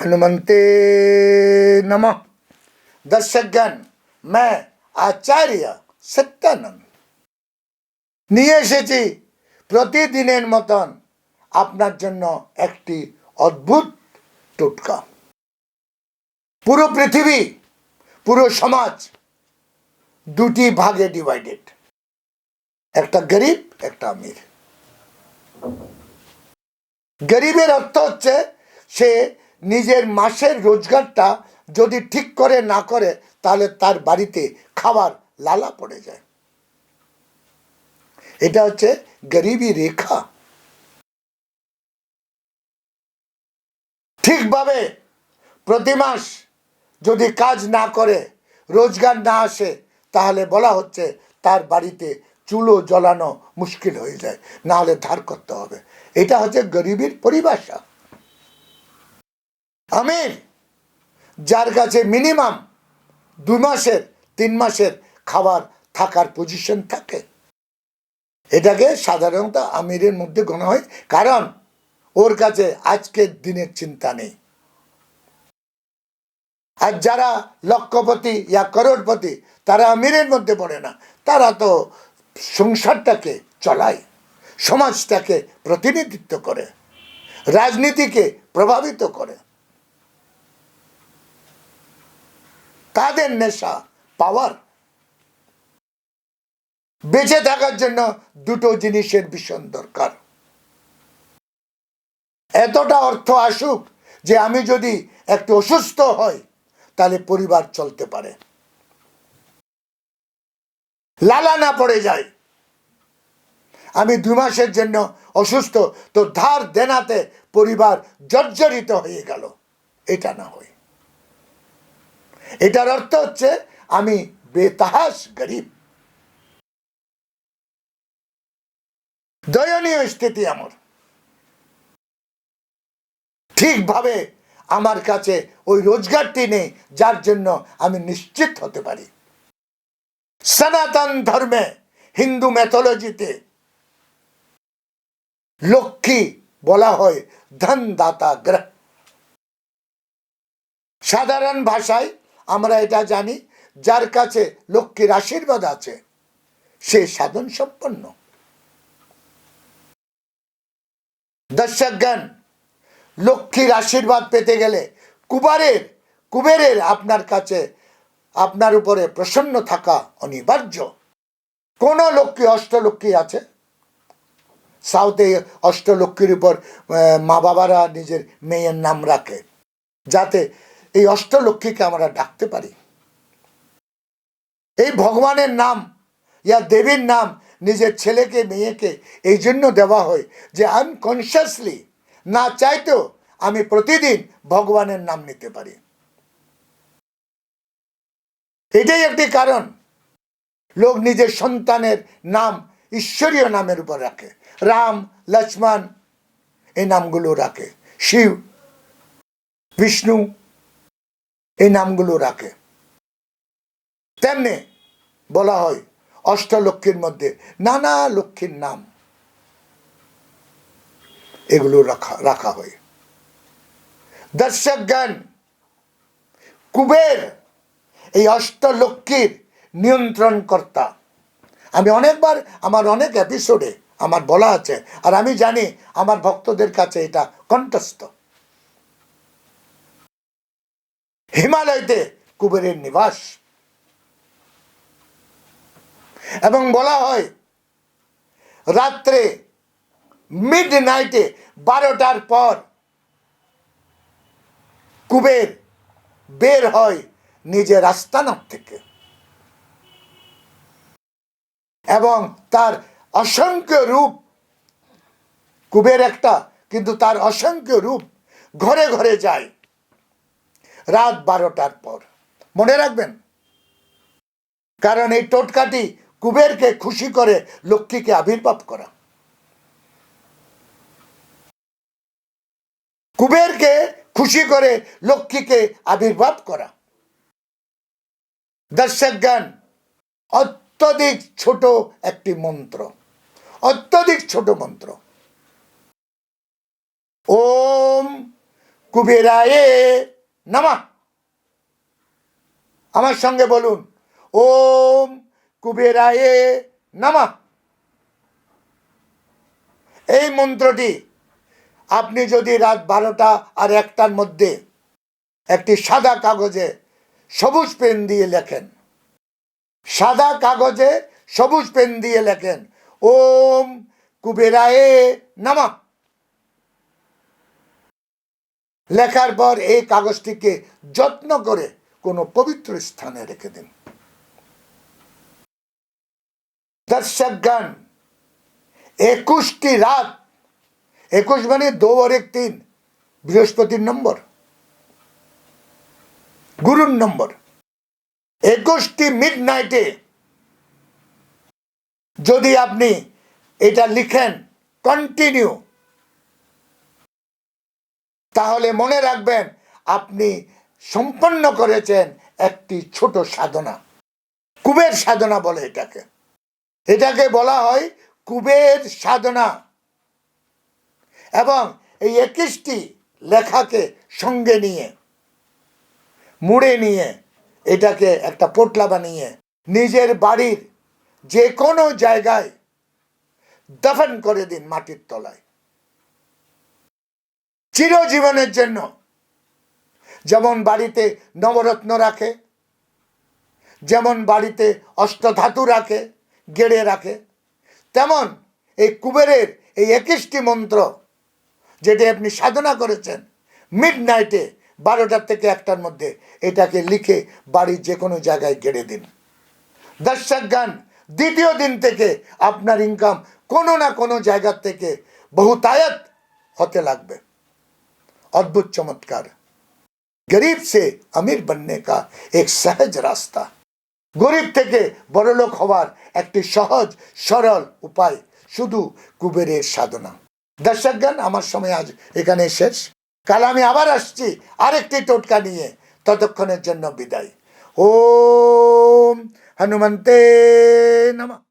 भगवन्ते नमः दर्शकगण मैं আচার্য সত্যানন্দ নিয়ে এসেছি প্রতিদিনের মতন আপনার জন্য একটি অদ্ভুত টোটকা পুরো পৃথিবী পুরো সমাজ দুটি ভাগে ডিভাইডেড একটা গরিব একটা আমির গরিবের অর্থ হচ্ছে সে নিজের মাসের রোজগারটা যদি ঠিক করে না করে, তাহলে তার বাড়িতে খাবার লালা পড়ে যায়। এটা হচ্ছে গরিবি রেখা। ঠিকভাবে প্রতি মাস যদি কাজ না করে, রোজগার না আসে, তাহলে বলা হচ্ছে তার বাড়িতে চুলো জ্বলানো মুশকিল হয়ে যায় নাহলে ধার করতে হবে। এটা হচ্ছে গরিবের পরিভাষা। আমির, যার কাছে মিনিমাম দুই মাসের, তিন মাসের খাবার থাকার পজিশন থাকে। এটাকে সাধারণত আমিরের মধ্যে গণা হয়, কারণ ওর কাছে আজকের দিনের চিন্তা নেই। আর যারা লক্ষপতি ইয়া করোড়পতি, তারা আমিরের মধ্যে পড়ে না। তারা তো সংসারটাকে চলায়, সমাজটাকে প্রতিনিধিত্ব করে, রাজনীতিকে প্রভাবিত করে। তাদের নেশা পাওয়ার বেঁচে থাকার জন্য দুটো জিনিসের ভীষণ দরকার। এতটা অর্থ আসুক যে আমি যদি একটু অসুস্থ হই, তাহলে পরিবার চলতে পারে। লালা না পড়ে যায়। আমি দুই মাসের জন্য অসুস্থ, তো ধার দেনাতে পরিবার জর্জরিত হয়ে গেল। এটা না হয়। এটার অর্থ হচ্ছে আমি বেতাহাস গরিব। দয়নীয় স্থিতি আমার। ঠিকভাবে আমার কাছে ওই রোজগারটি নেই, যার জন্য আমি নিশ্চিত হতে পারি। সনাতন ধর্মে, হিন্দু ম্যাথোলজিতে লক্ষ্মী বলা হয় ধনদাতা গ্রহ। সাধারণ ভাষায় আমরা এটা জানি, যার কাছে লক্ষ্মীর আশীর্বাদ আছে, সে সাধন সম্পন্ন। দর্শকগণ, লক্ষ্মীর আশীর্বাদ পেতে গেলে কুবারের, কুবেরের আপনার কাছে, আপনার উপরে প্রসন্ন থাকা অনিবার্য। কোন লক্ষ্মী অষ্টলক্ষ্মী আছে? সাউথে অষ্টলক্ষ্মীর উপর মা বাবারা নিজের মেয়ের নাম রাখে, যাতে এই অষ্টলক্ষ্মীকে আমরা ডাকতে পারি। এই ভগবানের নাম, ইয়া দেবীর নাম, নিজের ছেলেকে, মেয়েকে এই জন্য দেওয়া হয় যে আনকনসিয়াসলি না চাইতেও আমি প্রতিদিন ভগবানের নাম নিতে পারি। এটাই একটি কারণ। লোক নিজের সন্তানের নাম ঈশ্বরীয় নামের উপর রাখে। রাম, লক্ষ্মণ, এই নামগুলো রাখে। শিব, বিষ্ণু এই নামগুলো রাখে। তেমনি বলা হয় অষ্টলক্ষ্মীর মধ্যে নানা লক্ষ্মীর নাম। এগুলো রাখা রাখা হয়। দর্শক জ্ঞান কুবের এই অষ্টলক্ষ্মীর নিয়ন্ত্রণ কর্তা আমি অনেকবার, আমার অনেক এপিসোডে আমার বলা আছে, আর আমি জানি আমার ভক্তদের কাছে এটা কণ্ঠস্থ। হিমালয়তে কুবেরের নিবাস। এবং বলা হয়, রাত্রে মিড নাইটে বারোটার পর কুবের বের হয় নিজের আস্তানার থেকে। এবং তার অসংখ্য রূপ, কুবের একটা, কিন্তু তার অসংখ্য রূপ ঘরে ঘরে যায়। রাত বারোটার পর। মনে রাখবেন? কারণ এই টোটকাটি কুবেরকে খুশি করে লক্ষ্মীকে আবির্ভাব করা। কুবেরকে খুশি করে লক্ষ্মীকে আবির্ভাব করা। দর্শক জ্ঞান অত্যধিক ছোট একটি মন্ত্র। অত্যধিক ছোট মন্ত্র। ওম কুবেরায়ে নামা। আমার সঙ্গে বলুন, ওম কুবেরায়ে নামা। এই মন্ত্রটি আপনি যদি রাত বারোটা আর একটার মধ্যে একটি সাদা কাগজে সবুজ পেন দিয়ে লেখেন, সাদা কাগজে সবুজ পেন দিয়ে লেখেন, ওম কুবেরায়ে নামা। লেখার পর এই কাগজটিকে যত্ন করে কোনো পবিত্র স্থানে রেখে দিন। দর্শকগণ একুশটি রাত, একুশ মানে দো এক তিন বৃহস্পতির নম্বর, গুরুর নম্বর। একুশটি মিড নাইটে যদি আপনি এটা লিখেন কন্টিনিউ তাহলে মনে রাখবেন, আপনি সম্পন্ন করেছেন একটি ছোট সাধনা। কুবের সাধনা বলে এটাকে। এটাকে বলা হয় কুবের সাধনা। এবং এই একুশটি লেখাকে সঙ্গে নিয়ে, মুড়ে নিয়ে, এটাকে একটা পোটলা বানিয়ে, নিজের বাড়ির যে কোনো জায়গায় দফন করে দিন মাটির তলায়। চিরজীবনের জন্য। যেমন বাড়িতে নবরত্ন রাখে, যেমন বাড়িতে অষ্টধাতু রাখে, গেড়ে রাখে, তেমন এই কুবেরের এই একুশটি মন্ত্র যেটি আপনি সাধনা করেছেন মিড নাইটে বারোটার থেকে একটার মধ্যে, এটাকে লিখে বাড়ির যে কোনো জায়গায় গেড়ে দিন। দর্শক গান দ্বিতীয় দিন থেকে আপনার ইনকাম কোনো না কোনো জায়গার থেকে বহুতায়াত হতে লাগবে। অদ্ভুত চমৎকার গরিব সে আমির बनने का एक সহজ রাস্তা গরিব থেকে বড়লোক হওয়ার একটি সহজ সরল উপায় শুধু কুবেরের সাধনা দর্শকগণ আমার সময় আজ এখানে শেষ কাল আমি আবার আসছি আরেকটি টোটকা নিয়ে ততক্ষণের জন্য বিদায় ওম হনুমন্তে নমঃ